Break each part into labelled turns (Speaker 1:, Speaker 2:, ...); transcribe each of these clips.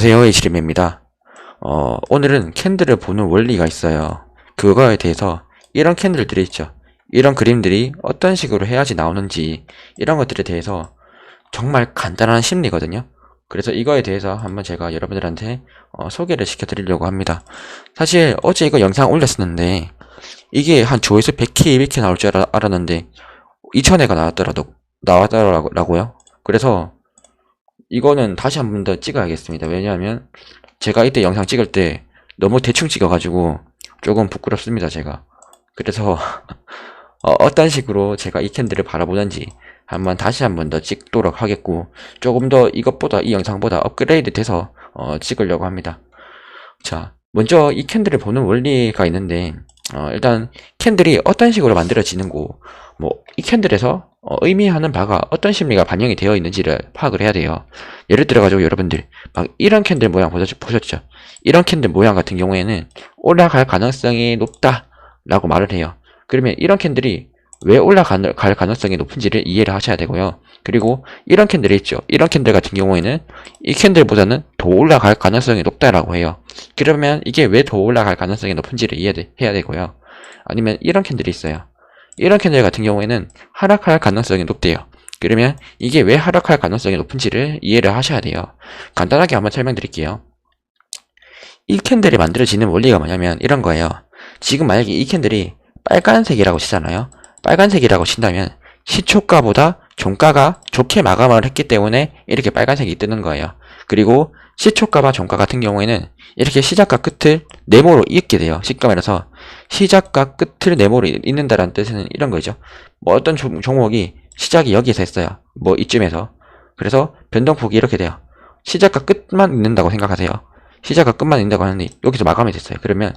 Speaker 1: 안녕하세요 이시림입니다. 어, 오늘은 캔들을 보는 원리가 있어요. 그거에 대해서 이런 캔들들이 있죠. 이런 그림들이 어떤 식으로 해야지 나오는지 이런 것들에 대해서 정말 간단한 심리거든요. 그래서 이거에 대해서 한번 제가 여러분들한테 어, 소개를 시켜드리려고 합니다. 사실 어제 이거 영상 올렸었는데 이게 한 조회수 100K, 200K 나올 줄 알았는데 2000회가 나왔더라도 나왔더라고요. 그래서 이거는 다시 한 번 더 찍어야겠습니다. 왜냐하면 제가 이때 영상 찍을 때 너무 대충 찍어가지고 조금 부끄럽습니다. 제가. 그래서 어, 떤 식으로 제가 이 캔들을 바라보는지 한번 다시 한 번 더 찍도록 하겠고 조금 더 이것보다 이 영상보다 업그레이드 돼서 어, 찍으려고 합니다. 자, 먼저 이 캔들을 보는 원리가 있는데 어, 일단 캔들이 어떤 식으로 만들어지는고 뭐 이 캔들에서 어, 의미하는 바가 어떤 심리가 반영이 되어 있는지를 파악을 해야 돼요. 예를 들어 가지고 여러분들 막 이런 캔들 모양 보셨, 보셨죠? 이런 캔들 모양 같은 경우에는 올라갈 가능성이 높다라고 말을 해요. 그러면 이런 캔들이 왜 올라갈 가능성이 높은지를 이해를 하셔야 되고요. 그리고 이런 캔들이 있죠. 이런 캔들 같은 경우에는 이 캔들보다는 더 올라갈 가능성이 높다라고 해요. 그러면 이게 왜 더 올라갈 가능성이 높은지를 이해해야 되고요. 아니면 이런 캔들이 있어요. 이런 캔들 같은 경우에는 하락할 가능성이 높대요. 그러면 이게 왜 하락할 가능성이 높은지를 이해를 하셔야 돼요. 간단하게 한번 설명드릴게요. 이 캔들이 만들어지는 원리가 뭐냐면 이런 거예요. 지금 만약에 이 캔들이 빨간색이라고 치잖아요. 빨간색이라고 친다면 시초가보다 종가가 좋게 마감을 했기 때문에 이렇게 빨간색이 뜨는 거예요. 그리고 시초가와 종가 같은 경우에는 이렇게 시작과 끝을 네모로 잇게 돼요. 시가면에서 시작과 끝을 네모로 잇는다라는 뜻은 이런 거죠. 뭐 어떤 종, 종목이 시작이 여기에서 했어요. 뭐 이쯤에서. 그래서 변동폭이 이렇게 돼요. 시작과 끝만 있는다고 생각하세요. 시작과 끝만 있는다고 하는데 여기서 마감이 됐어요. 그러면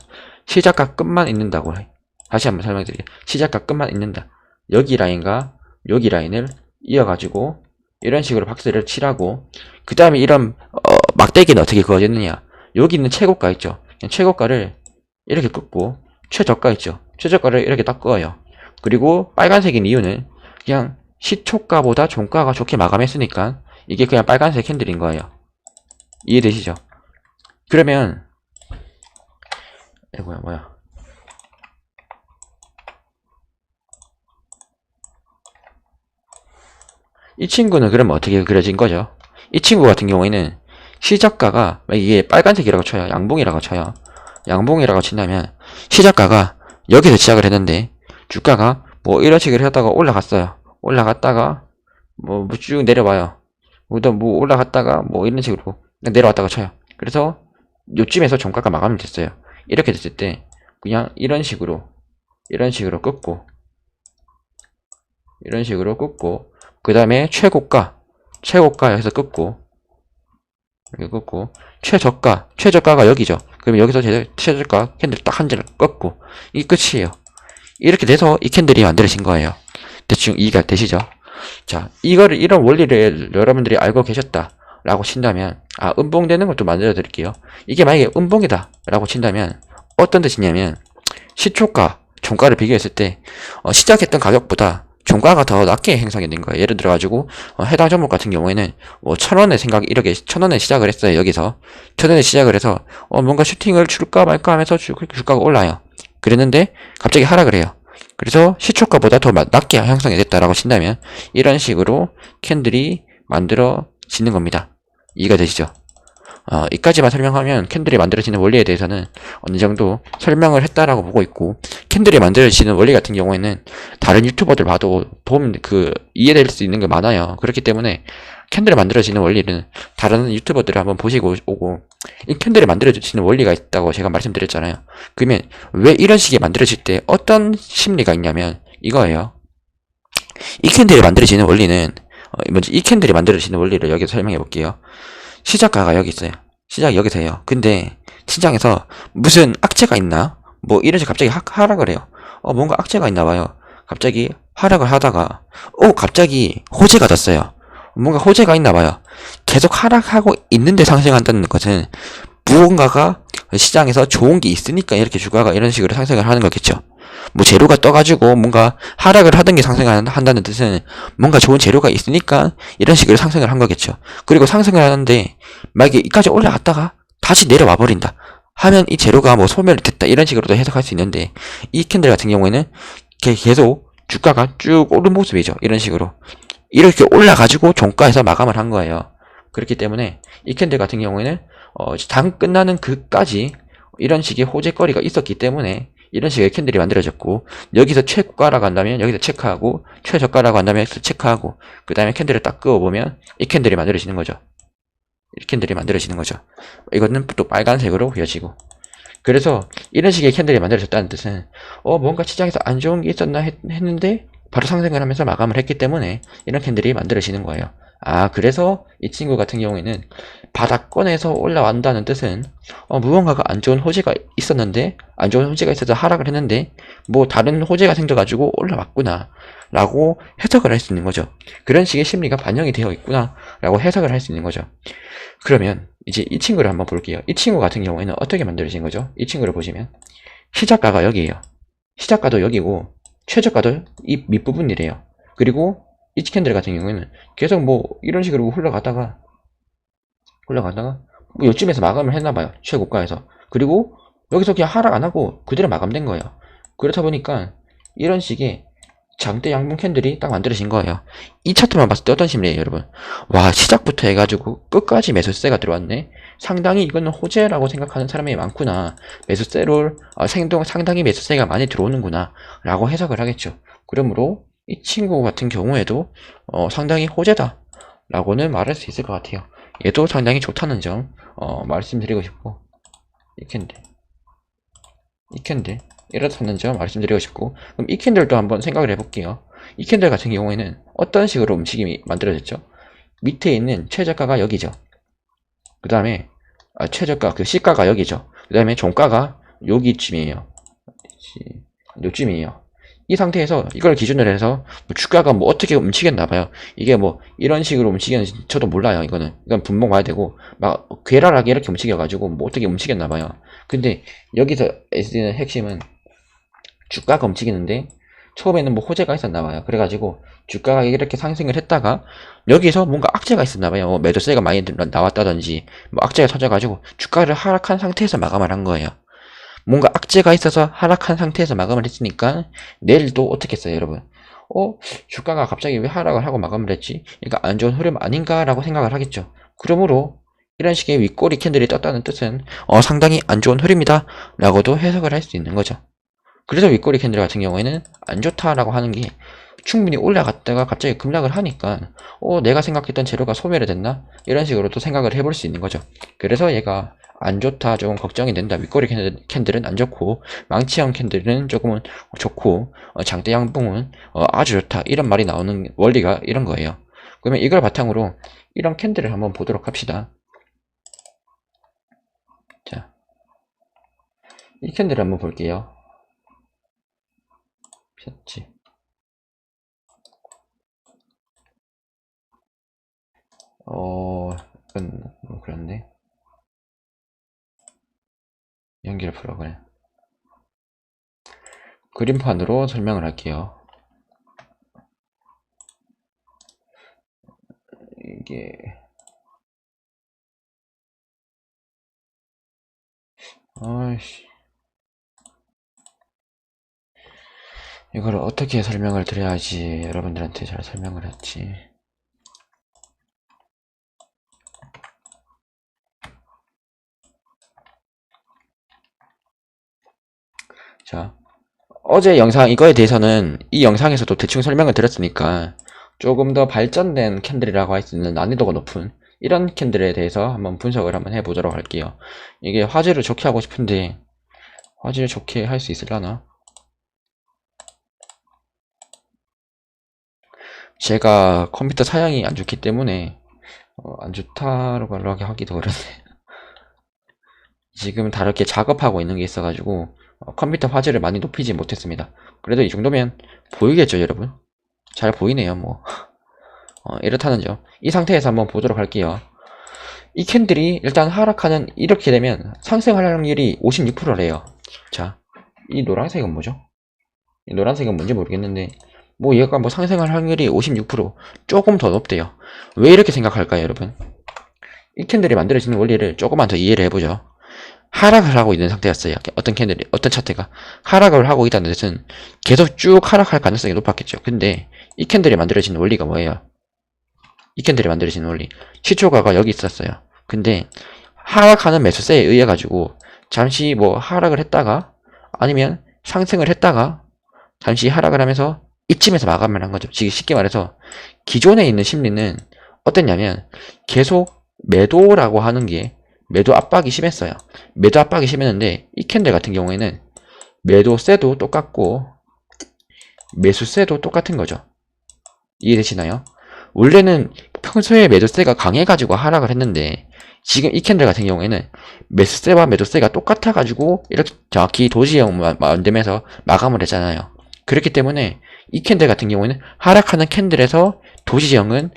Speaker 1: 시작과 끝만 있는다고 해. 다시 한번 설명드릴게요. 시작과 끝만 있는다. 여기 라인과 여기 라인을 이어가지고 이런 식으로 박스를 칠하고 그 다음에 이런 어, 막대기는 어떻게 그어졌느냐. 여기 있는 최고가 있죠. 최고가를 이렇게 긋고 최저가 있죠. 최저가를 이렇게 딱 그어요. 그리고 빨간색인 이유는 그냥 시초가보다 종가가 좋게 마감했으니까 이게 그냥 빨간색 캔들인 거예요. 이해되시죠? 그러면 에고야 뭐야 이 친구는 그러면 어떻게 그려진 거죠? 이 친구 같은 경우에는 시작가가 이게 빨간색이라고 쳐요. 양봉이라고 쳐요. 양봉이라고 친다면 시작가가 여기서 시작을 했는데 주가가 뭐 이런 식으로 하다가 올라갔어요. 올라갔다가 뭐 쭉 내려와요. 뭐 올라갔다가 뭐 이런 식으로 내려왔다가 쳐요. 그래서 요쯤에서 종가가 마감이 됐어요. 이렇게 됐을 때 그냥 이런 식으로 이런 식으로 끊고 이런 식으로 끊고 그 다음에 최고가 최고가 여기서 끊고 이렇게 끊고 최저가 최저가가 여기죠. 그럼 여기서 최저가 캔들 딱한 개를 꺾고 이게 끝이에요. 이렇게 돼서 이 캔들이 만들어진 거예요. 대충 이해가 되시죠? 자 이거를 이런 원리를 여러분들이 알고 계셨다 라고 친다면 아 음봉되는 것도 만들어 드릴게요. 이게 만약에 음봉이다 라고 친다면 어떤 뜻이냐면 시초가 종가를 비교했을 때 어, 시작했던 가격보다 종가가 더 낮게 형성이 된 거예요. 예를 들어가지고 어, 해당 종목 같은 경우에는 뭐 천원에 생각 이렇게 천원에 시작을 했어요. 여기서 천원에 시작을 해서 어, 뭔가 슈팅을 줄까 말까 하면서 주, 주가가 올라요. 그랬는데 갑자기 하락을 해요. 그래서 시초가보다 더 낮게 형성이 됐다라고 친다면 이런 식으로 캔들이 만들어지는 겁니다. 이해가 되시죠? 어, 이까지만 설명하면 캔들이 만들어지는 원리에 대해서는 어느 정도 설명을 했다라고 보고 있고 캔들이 만들어지는 원리 같은 경우에는 다른 유튜버들 봐도 도움 그 이해될 수 있는 게 많아요. 그렇기 때문에 캔들이 만들어지는 원리는 다른 유튜버들을 한번 보시고 오고 이 캔들이 만들어지는 원리가 있다고 제가 말씀드렸잖아요. 그러면 왜 이런 식이 만들어질 때 어떤 심리가 있냐면 이거예요. 이 캔들이 만들어지는 원리는 어, 먼저 이 캔들이 만들어지는 원리를 여기서 설명해 볼게요. 시작가가 여기 있어요. 시작 여기서 해요. 근데 시장에서 무슨 악재가 있나? 뭐 이런 식으로 갑자기 하, 하락을 해요. 어 뭔가 악재가 있나 봐요. 갑자기 하락을 하다가 어 갑자기 호재가 졌어요. 뭔가 호재가 있나 봐요. 계속 하락하고 있는데 상승한다는 것은 무언가가 시장에서 좋은 게 있으니까 이렇게 주가가 이런 식으로 상승을 하는 거겠죠. 뭐 재료가 떠가지고 뭔가 하락을 하던 게 상승을 한- 한다는 뜻은 뭔가 좋은 재료가 있으니까 이런 식으로 상승을 한 거겠죠. 그리고 상승을 하는데 만약에 이까지 올라갔다가 다시 내려와 버린다. 하면 이 재료가 뭐 소멸이 됐다 이런 식으로도 해석할 수 있는데 이 캔들 같은 경우에는 게- 계속 주가가 쭉 오른 모습이죠. 이런 식으로 이렇게 올라가지고 종가에서 마감을 한 거예요. 그렇기 때문에 이 캔들 같은 경우에는 어, 당 끝나는 그까지 이런 식의 호재거리가 있었기 때문에 이런 식의 캔들이 만들어졌고 여기서 최고가라고 한다면 여기서 체크하고 최저가라고 한다면 여기서 체크하고 그 다음에 캔들을 딱 그어보면 이 캔들이 만들어지는 거죠. 이 캔들이 만들어지는 거죠. 이거는 또 빨간색으로 보여지고 그래서 이런 식의 캔들이 만들어졌다는 뜻은 어 뭔가 시장에서 안 좋은 게 있었나 했, 는데 바로 상승을 하면서 마감을 했기 때문에 이런 캔들이 만들어지는 거예요. 아 그래서 이 친구 같은 경우에는 바닥권에서 올라간다는 뜻은 어, 무언가가 안 좋은 호재가 있었는데 안 좋은 호재가 있어서 하락을 했는데 뭐 다른 호재가 생겨가지고 올라왔구나 라고 해석을 할 수 있는 거죠. 그런 식의 심리가 반영이 되어 있구나 라고 해석을 할 수 있는 거죠. 그러면 이제 이 친구를 한번 볼게요. 이 친구 같은 경우에는 어떻게 만들어진 거죠? 이 친구를 보시면 시작가가 여기에요. 시작가도 여기고 최저가도 이 밑부분이래요. 그리고 이 캔들 같은 경우에는 계속 뭐 이런 식으로 흘러가다가 흘러가다가 뭐 요쯤에서 마감을 했나봐요. 최고가에서. 그리고 여기서 그냥 하락 안 하고 그대로 마감된 거예요. 그렇다 보니까 이런 식의 장대 양분 캔들이 딱 만들어진 거예요. 이 차트만 봤을 때 어떤 심리예요, 여러분? 와, 시작부터 해가지고 끝까지 매수세가 들어왔네? 상당히 이거는 호재라고 생각하는 사람이 많구나. 매수세를, 아, 생동, 상당히 매수세가 많이 들어오는구나. 라고 해석을 하겠죠. 그러므로 이 친구 같은 경우에도 어, 상당히 호재다. 라고는 말할 수 있을 것 같아요. 얘도 상당히 좋다는 점, 어, 말씀드리고 싶고. 이 캔들. 이 캔들. 이렇다는 점 말씀드리고 싶고. 그럼 이 캔들도 한번 생각을 해볼게요. 이 캔들 같은 경우에는 어떤 식으로 움직임이 만들어졌죠? 밑에 있는 최저가가 여기죠. 그 다음에, 아, 최저가, 그 시가가 여기죠. 그 다음에 종가가 여기쯤이에요. 시- 요쯤이에요. 이 상태에서 이걸 기준으로 해서 뭐 주가가 뭐 어떻게 움직였나 봐요. 이게 뭐 이런 식으로 움직였는지 저도 몰라요. 이거는 이건 분목 봐야 되고 막 괴랄하게 이렇게 움직여가지고 뭐 어떻게 움직였나 봐요. 근데 여기서 SD는 핵심은 주가가 움직이는데 처음에는 뭐 호재가 있었나 봐요. 그래가지고 주가가 이렇게 상승을 했다가 여기서 뭔가 악재가 있었나 봐요. 뭐 매도세가 많이 들- 나왔다든지 뭐 악재가 터져가지고 주가를 하락한 상태에서 마감을 한 거예요. 뭔가 악재가 있어서 하락한 상태에서 마감을 했으니까 내일도 어떻게 했어요, 여러분? 어? 주가가 갑자기 왜 하락을 하고 마감을 했지? 그러니까 안 좋은 흐름 아닌가 라고 생각을 하겠죠. 그러므로 이런 식의 윗꼬리 캔들이 떴다는 뜻은 어, 상당히 안 좋은 흐름이다 라고도 해석을 할 수 있는 거죠. 그래서 윗꼬리 캔들 같은 경우에는 안 좋다라고 하는 게 충분히 올라갔다가 갑자기 급락을 하니까 어, 내가 생각했던 재료가 소멸이 됐나? 이런 식으로도 생각을 해볼 수 있는 거죠. 그래서 얘가 안 좋다, 조금 걱정이 된다. 윗꼬리 캔들, 캔들 은 안 좋고, 망치형 캔들은 조금은 좋고, 어, 장대 양봉은 어, 아주 좋다. 이런 말이 나오는 원리가 이런 거예요. 그러면 이걸 바탕으로 이런 캔들을 한번 보도록 합시다. 자, 이 캔들을 한번 볼게요. 폈지. 어, 이건 뭐 그렇네. 연기를 풀어 그래. 그림판으로 설명을 할게요. 이게 아이씨 이걸 어떻게 설명을 드려야지 여러분들한테 잘 설명을 했지 자 어제 영상 이거에 대해서는 이 영상에서도 대충 설명을 드렸으니까 조금 더 발전된 캔들이라고 할 수 있는 난이도가 높은 이런 캔들에 대해서 한번 분석을 한번 해보도록 할게요. 이게 화질을 좋게 하고 싶은데 화질 좋게 할 수 있을라나? 제가 컴퓨터 사양이 안 좋기 때문에 어, 안 좋다라고 하기도 그런데 지금 다르게 작업하고 있는 게 있어가지고 어, 컴퓨터 화질을 많이 높이지 못했습니다. 그래도 이 정도면 보이겠죠, 여러분? 잘 보이네요, 뭐. 어, 이렇다는 점. 이 상태에서 한번 보도록 할게요. 이 캔들이 일단 하락하는 이렇게 되면 상승할 확률이 56%래요. 자, 이 노란색은 뭐죠? 이 노란색은 뭔지 모르겠는데 뭐 얘가 뭐 상승할 확률이 56% 조금 더 높대요. 왜 이렇게 생각할까요, 여러분? 이 캔들이 만들어지는 원리를 조금만 더 이해를 해보죠. 하락을 하고 있는 상태였어요. 어떤 캔들이, 어떤 차트가 하락을 하고 있다는 뜻은 계속 쭉 하락할 가능성이 높았겠죠. 근데 이 캔들이 만들어지는 원리가 뭐예요? 이 캔들이 만들어지는 원리. 시초가가 여기 있었어요. 근데 하락하는 매수세에 의해 가지고 잠시 뭐 하락을 했다가 아니면 상승을 했다가 잠시 하락을 하면서 이쯤에서 마감을 한 거죠. 쉽게 말해서 기존에 있는 심리는 어땠냐면 계속 매도라고 하는 게 매도 압박이 심했어요. 매도 압박이 심했는데 이 캔들 같은 경우에는 매도세도 똑같고 매수세도 똑같은 거죠. 이해되시나요? 원래는 평소에 매도세가 강해가지고 하락을 했는데 지금 이 캔들 같은 경우에는 매수세와 매도세가 똑같아가지고 이렇게 정확히 도지형 마- 만들면서 마감을 했잖아요. 그렇기 때문에 이 캔들 같은 경우에는 하락하는 캔들에서 도지형은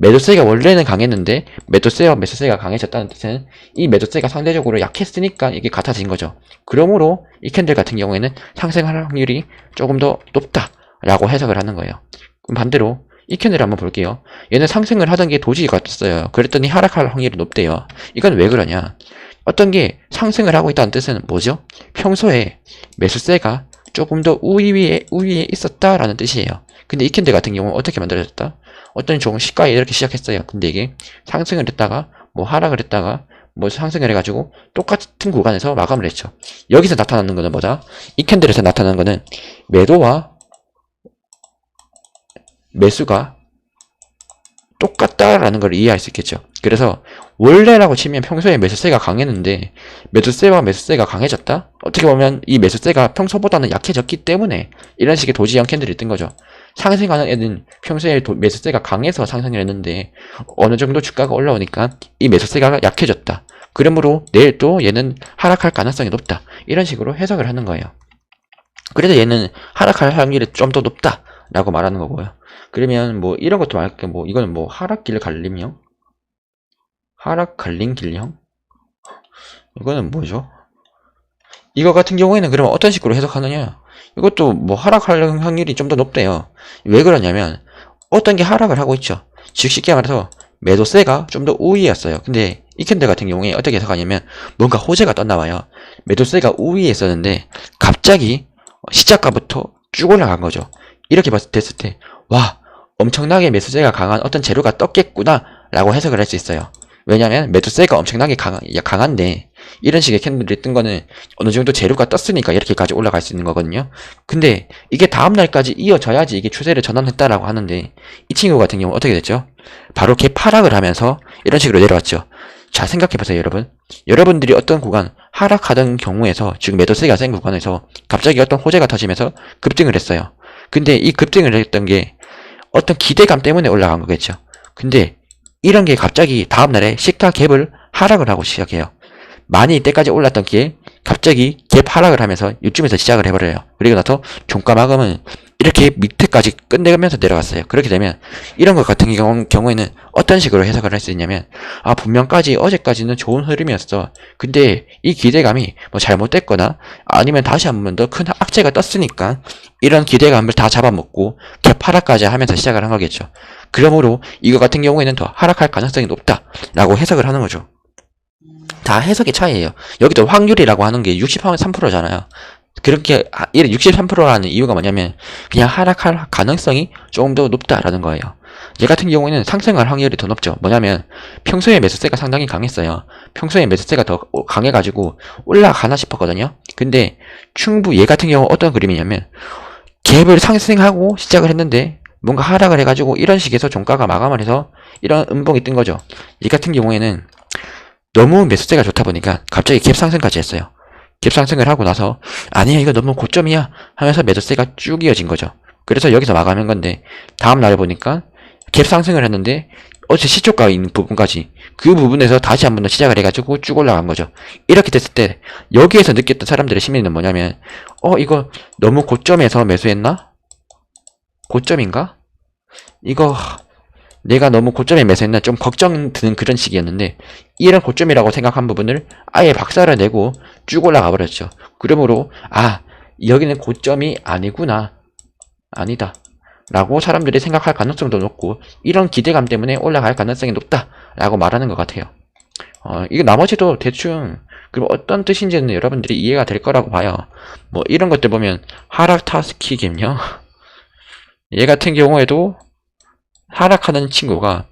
Speaker 1: 매도세가 원래는 강했는데 매도세와 매수세가 강해졌다는 뜻은 이 매도세가 상대적으로 약했으니까 이게 같아진 거죠. 그러므로 이 캔들 같은 경우에는 상승할 확률이 조금 더 높다라고 해석을 하는 거예요. 그럼 반대로 이 캔들 한번 볼게요. 얘는 상승을 하던 게 도지 같았어요. 그랬더니 하락할 확률이 높대요. 이건 왜 그러냐? 어떤 게 상승을 하고 있다는 뜻은 뭐죠? 평소에 매수세가 조금 더 우위에 우위에 있었다라는 뜻이에요. 근데 이 캔들 같은 경우는 어떻게 만들어졌다? 어떤 종은 시가에 이렇게 시작했어요. 근데 이게 상승을 했다가 뭐 하락을 했다가 뭐 상승을 해가지고 똑같은 구간에서 마감을 했죠. 여기서 나타나는 거는 뭐다? 이 캔들에서 나타나는 거는 매도와 매수가 똑같다라는 걸 이해할 수 있겠죠. 그래서 원래라고 치면 평소에 매수세가 강했는데 매도세와 매수세가 강해졌다? 어떻게 보면 이 매수세가 평소보다는 약해졌기 때문에 이런 식의 도지형 캔들이 뜬 거죠. 상승하는 애는 평소에 도- 매수세가 강해서 상승을 했는데 어느 정도 주가가 올라오니까 이 매수세가 약해졌다. 그러므로 내일 또 얘는 하락할 가능성이 높다. 이런 식으로 해석을 하는 거예요. 그래서 얘는 하락할 확률이 좀 더 높다 라고 말하는 거고요. 그러면 뭐 이런 것도 말할게 뭐 이거는 뭐 하락길 갈림형? 하락 갈림 길형? 이거는 뭐죠? 이거 같은 경우에는 그러면 어떤 식으로 해석하느냐? 이것도 뭐 하락할 확률이 좀 더 높대요. 왜 그러냐면 어떤 게 하락을 하고 있죠. 즉 쉽게 말해서 매도세가 좀 더 우위였어요. 근데 이 캔들 같은 경우에 어떻게 해석하냐면 뭔가 호재가 떴나 봐요. 매도세가 우위에 있었는데 갑자기 시작가부터 쭉 올라간 거죠. 이렇게 봤을 됐을 때 와, 엄청나게 매수세가 강한 어떤 재료가 떴겠구나 라고 해석을 할 수 있어요. 왜냐면 매도세가 엄청나게 강한, 강한데 이런 식의 캔들이 뜬 거는 어느 정도 재료가 떴으니까 이렇게까지 올라갈 수 있는 거거든요. 근데 이게 다음 날까지 이어져야지 이게 추세를 전환했다라고 하는데 이 친구 같은 경우 어떻게 됐죠? 바로 개 파락을 하면서 이런 식으로 내려왔죠. 자 생각해보세요 여러분. 여러분들이 어떤 구간 하락하던 경우에서 지금 매도세가 센 구간에서 갑자기 어떤 호재가 터지면서 급등을 했어요. 근데 이 급등을 했던 게 어떤 기대감 때문에 올라간 거겠죠. 근데 이런 게 갑자기 다음날에 시가 갭을 하락을 하고 시작해요. 많이 이때까지 올랐던 게 갑자기 갭 하락을 하면서 이쯤에서 시작을 해버려요. 그리고 나서 종가 마감은 이렇게 밑에까지 끝내면서 내려갔어요. 그렇게 되면 이런 것 같은 경우, 경우 에는 어떤 식으로 해석을 할 수 있냐면 아 분명까지 어제까지는 좋은 흐름이었어. 근데 이 기대감이 뭐 잘못됐거나 아니면 다시 한 번 더 큰 악재가 떴으니까 이런 기대감을 다 잡아먹고 갭 하락까지 하면서 시작을 한 거겠죠. 그러므로 이거 같은 경우에는 더 하락할 가능성이 높다라고 해석을 하는 거죠. 다 해석의 차이예요. 여기도 확률이라고 하는 게 63%잖아요. 그렇게 63%라는 이유가 뭐냐면 그냥 하락할 가능성이 조금 더 높다라는 거예요. 얘 같은 경우에는 상승할 확률이 더 높죠. 뭐냐면 평소에 매수세가 상당히 강했어요. 평소에 매수세가 더 강해가지고 올라가나 싶었거든요. 근데 충분 얘 같은 경우 어떤 그림이냐면 갭을 상승하고 시작을 했는데 뭔가 하락을 해가지고 이런 식에서 종가가 마감을 해서 이런 음봉이 뜬 거죠. 얘 같은 경우에는 너무 매수세가 좋다 보니까 갑자기 갭 상승까지 했어요. 갭 상승을 하고 나서 아니야 이거 너무 고점이야 하면서 매도세가 쭉 이어진 거죠. 그래서 여기서 마감한 건데 다음 날에 보니까 갭 상승을 했는데 어제 시초가 있는 부분까지 그 부분에서 다시 한 번 더 시작을 해가지고 쭉 올라간 거죠. 이렇게 됐을 때 여기에서 느꼈던 사람들의 심리는 뭐냐면 어 이거 너무 고점에서 매수했나? 고점인가? 이거 내가 너무 고점에 매수했나 좀 걱정 드는 그런 시기였는데 이런 고점이라고 생각한 부분을 아예 박살을 내고 쭉 올라가 버렸죠. 그러므로 아 여기는 고점이 아니구나 아니다 라고 사람들이 생각할 가능성도 높고 이런 기대감 때문에 올라갈 가능성이 높다 라고 말하는 것 같아요. 어, 이거 나머지도 대충 그럼 어떤 뜻인지는 여러분들이 이해가 될 거라고 봐요. 뭐 이런 것들 보면 하락 타스키겠냐? 얘 같은 경우에도 하락하는 친구가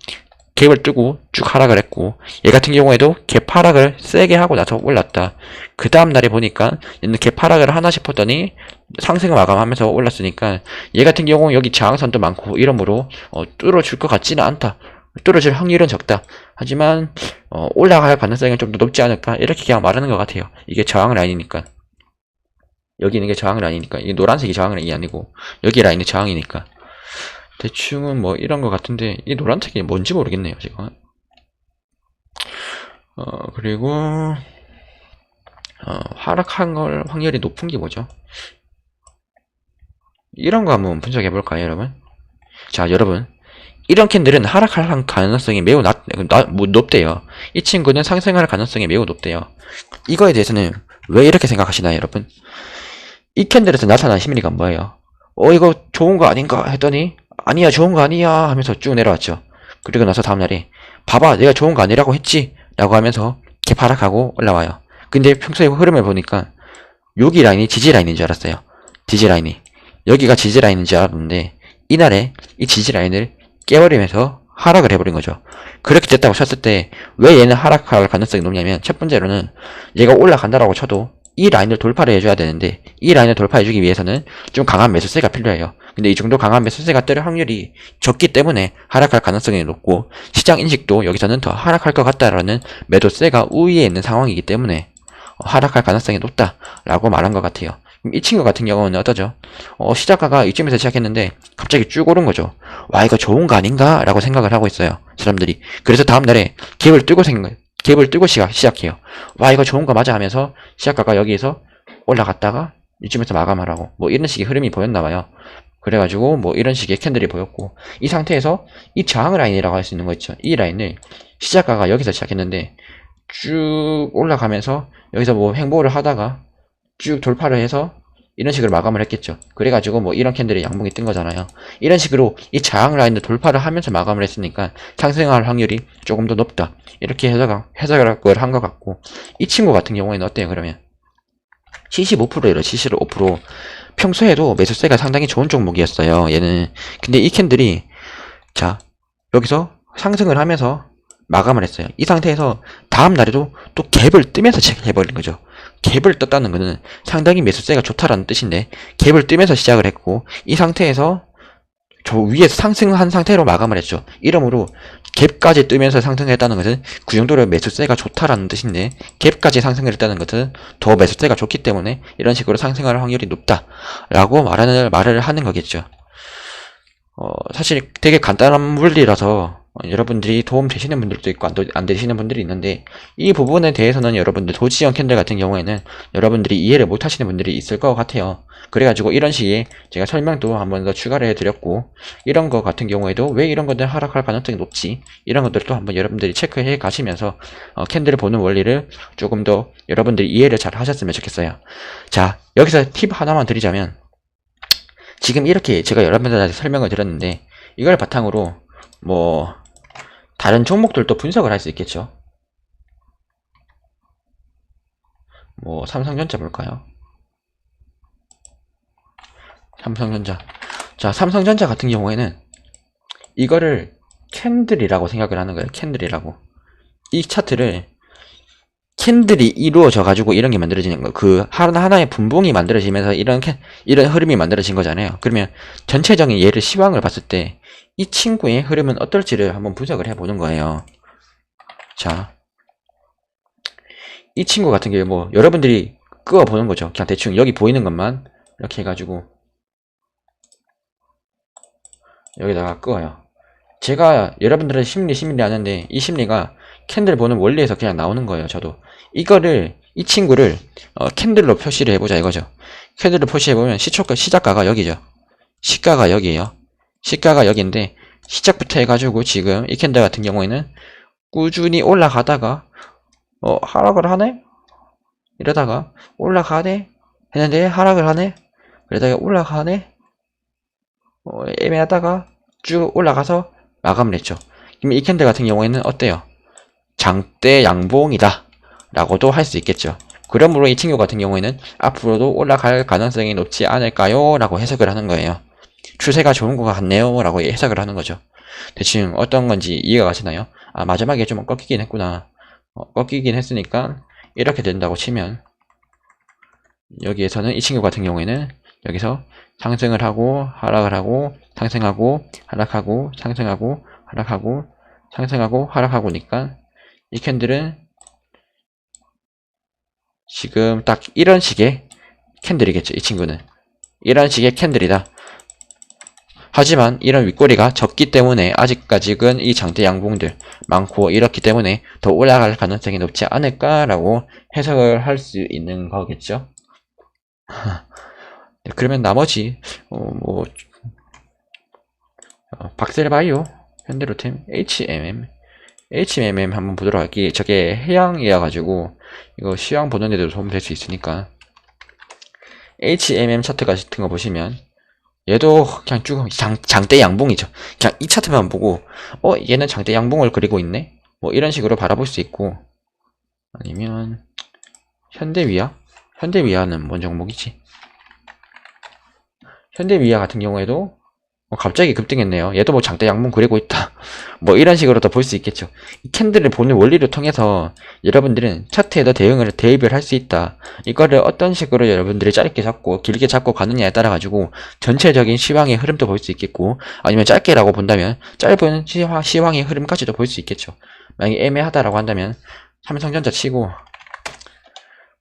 Speaker 1: 갭을 뜨고 쭉 하락을 했고 얘 같은 경우에도 갭 하락을 세게 하고 나서 올랐다. 그 다음 날에 보니까 얘는 갭 하락을 하나 싶었더니 상승을 마감하면서 올랐으니까 얘 같은 경우 여기 저항선도 많고 이러므로 어, 뚫어줄 것 같지는 않다. 뚫어질 확률은 적다. 하지만 어, 올라갈 가능성이 좀 더 높지 않을까 이렇게 그냥 말하는 것 같아요. 이게 저항 라인이니까 여기 있는 게 저항 라인이니까 이게 노란색이 저항 라인이 아니고 여기 라인이 저항이니까 대충은 뭐 이런 것 같은데 이 노란색이 뭔지 모르겠네요 지금. 어 그리고 어, 하락한 걸 확률이 높은 게 뭐죠? 이런 거 한번 분석해 볼까요, 여러분? 자, 여러분. 이런 캔들은 하락할 가능성이 매우 낮, 낮, 뭐, 높대요. 이 친구는 상승할 가능성이 매우 높대요. 이거에 대해서는 왜 이렇게 생각하시나요, 여러분? 이 캔들에서 나타난 심리가 뭐예요? 어, 이거 좋은 거 아닌가? 했더니, 아니야, 좋은 거 아니야. 하면서 쭉 내려왔죠. 그리고 나서 다음날에, 봐봐, 내가 좋은 거 아니라고 했지? 라고 하면서 이렇게 하락하고 올라와요. 근데 평소에 흐름을 보니까, 여기 라인이 지지 라인인 줄 알았어요. 지지 라인이. 여기가 지지 라인인 줄 알았는데, 이날에 이 지지 라인을 깨버리면서 하락을 해버린 거죠. 그렇게 됐다고 쳤을 때, 왜 얘는 하락할 가능성이 높냐면, 첫 번째로는, 얘가 올라간다라고 쳐도, 이 라인을 돌파를 해줘야 되는데, 이 라인을 돌파해주기 위해서는 좀 강한 매수세가 필요해요. 근데 이 정도 강한 매수세가 뜰 확률이 적기 때문에 하락할 가능성이 높고, 시장 인식도 여기서는 더 하락할 것 같다라는 매도세가 우위에 있는 상황이기 때문에, 하락할 가능성이 높다라고 말한 것 같아요. 이 친구 같은 경우는 어떠죠? 어, 시작가가 이쯤에서 시작했는데 갑자기 쭉 오른 거죠. 와 이거 좋은 거 아닌가? 라고 생각을 하고 있어요. 사람들이. 그래서 다음날에 갭을 뜨고 생각, 갭을 뜨고 시작, 시작해요. 와 이거 좋은 거 맞아 하면서 시작가가 여기에서 올라갔다가 이쯤에서 마감하라고 뭐 이런 식의 흐름이 보였나 봐요. 그래가지고 뭐 이런 식의 캔들이 보였고 이 상태에서 이 저항 라인이라고 할 수 있는 거 있죠. 이 라인을 시작가가 여기서 시작했는데 쭉 올라가면서 여기서 뭐 행보를 하다가 쭉 돌파를 해서 이런 식으로 마감을 했겠죠. 그래가지고 뭐 이런 캔들이 양봉이 뜬 거잖아요. 이런 식으로 이 저항 라인을 돌파를 하면서 마감을 했으니까 상승할 확률이 조금 더 높다. 이렇게 해석, 해석을 한 것 같고 이 친구 같은 경우에는 어때요 그러면? 75%예요. 75%. 평소에도 매수세가 상당히 좋은 종목이었어요. 얘는. 근데 이 캔들이 자 여기서 상승을 하면서 마감을 했어요. 이 상태에서 다음 날에도 또 갭을 뜨면서 체크해버린 거죠. 갭을 떴다는 것은 상당히 매수세가 좋다라는 뜻인데 갭을 뜨면서 시작을 했고 이 상태에서 저 위에서 상승한 상태로 마감을 했죠. 이러므로 갭까지 뜨면서 상승했다는 것은 그 정도로 매수세가 좋다라는 뜻인데 갭까지 상승을 했다는 것은 더 매수세가 좋기 때문에 이런 식으로 상승할 확률이 높다라고 말하는 말을 하는 거겠죠. 어, 사실 되게 간단한 물리라서 어, 여러분들이 도움 되시는 분들도 있고 안, 도- 안 되시는 분들이 있는데 이 부분에 대해서는 여러분들 도지형 캔들 같은 경우에는 여러분들이 이해를 못 하시는 분들이 있을 것 같아요. 그래가지고 이런 식의 제가 설명도 한 번 더 추가를 해드렸고 이런 거 같은 경우에도 왜 이런 것들 하락할 가능성이 높지 이런 것들도 한번 여러분들이 체크해 가시면서 어, 캔들을 보는 원리를 조금 더 여러분들이 이해를 잘 하셨으면 좋겠어요. 자 여기서 팁 하나만 드리자면 지금 이렇게 제가 여러분들한테 설명을 드렸는데 이걸 바탕으로 뭐 다른 종목들도 분석을 할 수 있겠죠. 뭐 삼성전자 볼까요? 삼성전자. 자, 삼성전자 같은 경우에는 이거를 캔들이라고 생각을 하는 거예요. 캔들이라고. 이 차트를 캔들이 이루어져 가지고 이런 게 만들어지는 거. 그 하나 하나의 분봉이 만들어지면서 이런 캔, 이런 흐름이 만들어진 거잖아요. 그러면 전체적인 얘를 시황을 봤을 때 이 친구의 흐름은 어떨지를 한번 분석을 해 보는 거예요. 자, 이 친구 같은 경우 뭐 여러분들이 끄어 보는 거죠. 그냥 대충 여기 보이는 것만 이렇게 해 가지고 여기다가 끄어요. 제가 여러분들의 심리 심리 아는데 이 심리가 캔들 보는 원리에서 그냥 나오는 거예요. 저도 이거를 이 친구를 어, 캔들로 표시를 해보자 이거죠. 캔들로 표시해 보면 시초가 시작가가 여기죠. 시가가 여기에요. 시가가 여기인데 시작부터 해가지고 지금 이 캔들 같은 경우에는 꾸준히 올라가다가 어 하락을 하네? 이러다가 올라가네? 했는데 하락을 하네? 그러다가 올라가네? 어, 애매하다가 쭉 올라가서 마감을 했죠. 이 캔들 같은 경우에는 어때요? 장대 양봉이다 라고도 할 수 있겠죠. 그러므로 이 친구 같은 경우에는 앞으로도 올라갈 가능성이 높지 않을까요? 라고 해석을 하는 거예요. 추세가 좋은 것 같네요. 라고 해석을 하는 거죠. 대충 어떤 건지 이해가 가시나요? 아, 마지막에 좀 꺾이긴 했구나. 어, 꺾이긴 했으니까 이렇게 된다고 치면 여기에서는 이 친구 같은 경우에는 여기서 상승을 하고 하락을 하고 상승하고 하락하고 상승하고 하락하고 상승하고 하락하고니까 이 캔들은 지금 딱 이런 식의 캔들이겠죠. 이 친구는 이런 식의 캔들이다. 하지만 이런 윗꼬리가 적기 때문에 아직까지는 이 장대 양봉들 많고 이렇기 때문에 더 올라갈 가능성이 높지 않을까라고 해석을 할 수 있는 거겠죠. 네, 그러면 나머지 어, 뭐 어, 박셀바이오, 현대로템, HMM, HMM 한번 보도록 할게요. 저게 해양이어가지고 이거 시황 보는 데도 도움 될 수 있으니까 HMM 차트 같은 거 보시면 얘도 그냥 쭉 장, 장대 양봉이죠. 그냥 이 차트만 보고 어 얘는 장대 양봉을 그리고 있네. 뭐 이런 식으로 바라볼 수 있고 아니면 현대위아, 현대위아는 뭔 종목이지? 현대위아 같은 경우에도 어, 갑자기 급등했네요. 얘도 뭐 장대 양봉 그리고 있다. 뭐 이런 식으로도 볼수 있겠죠. 이 캔들을 보는 원리를 통해서 여러분들은 차트에도 대응을 대입을 할 수 있다. 이거를 어떤 식으로 여러분들이 짧게 잡고 길게 잡고 가느냐에 따라 가지고 전체적인 시황의 흐름도 볼 수 있겠고 아니면 짧게라고 본다면 짧은 시황, 시황의 흐름까지도 볼 수 있겠죠. 만약에 애매하다라고 한다면 삼성전자 치고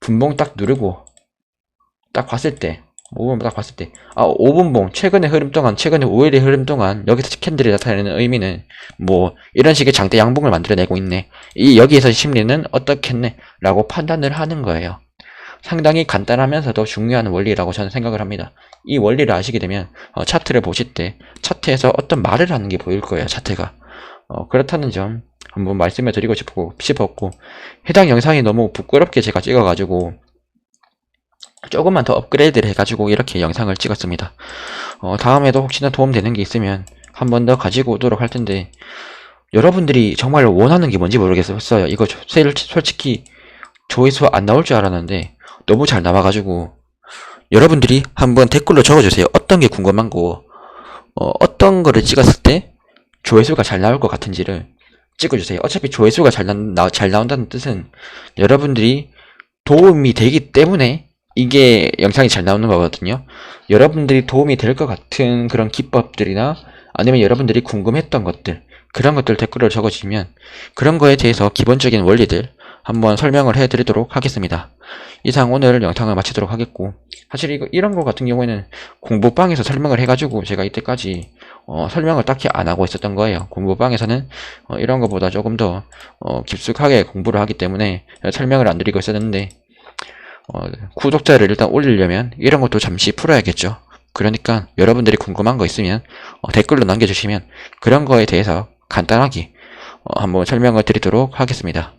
Speaker 1: 분봉 딱 누르고 딱 봤을 때 5분 딱 봤을 때, 아, 5분봉, 최근의 흐름 동안, 최근의 5일의 흐름 동안, 여기서 캔들이 나타내는 의미는, 뭐, 이런 식의 장대 양봉을 만들어내고 있네. 이, 여기에서 심리는 어떻겠네. 라고 판단을 하는 거예요. 상당히 간단하면서도 중요한 원리라고 저는 생각을 합니다. 이 원리를 아시게 되면, 어, 차트를 보실 때, 차트에서 어떤 말을 하는 게 보일 거예요, 차트가. 어, 그렇다는 점, 한번 말씀을 드리고 싶고, 싶었고, 해당 영상이 너무 부끄럽게 제가 찍어가지고, 조금만 더 업그레이드를 해가지고 이렇게 영상을 찍었습니다. 어, 다음에도 혹시나 도움되는 게 있으면 한 번 더 가지고 오도록 할 텐데 여러분들이 정말 원하는 게 뭔지 모르겠어요. 이거 솔직히 조회수 안 나올 줄 알았는데 너무 잘 나와가지고 여러분들이 한번 댓글로 적어주세요. 어떤 게 궁금한 거, 어, 어떤 거를 찍었을 때 조회수가 잘 나올 것 같은지를 찍어주세요. 어차피 조회수가 잘, 나, 잘 나온다는 뜻은 여러분들이 도움이 되기 때문에 이게 영상이 잘 나오는 거거든요. 여러분들이 도움이 될 것 같은 그런 기법들이나 아니면 여러분들이 궁금했던 것들 그런 것들 댓글을 적어주시면 그런 거에 대해서 기본적인 원리들 한번 설명을 해드리도록 하겠습니다. 이상 오늘 영상을 마치도록 하겠고 사실 이거 이런 거 같은 경우에는 공부방에서 설명을 해가지고 제가 이때까지 어, 설명을 딱히 안 하고 있었던 거예요. 공부방에서는 어, 이런 거보다 조금 더 어, 깊숙하게 공부를 하기 때문에 설명을 안 드리고 있었는데 어, 구독자를 일단 올리려면 이런 것도 잠시 풀어야겠죠. 그러니까 여러분들이 궁금한 거 있으면 어, 댓글로 남겨주시면 그런 거에 대해서 간단하게 어, 한번 설명을 드리도록 하겠습니다.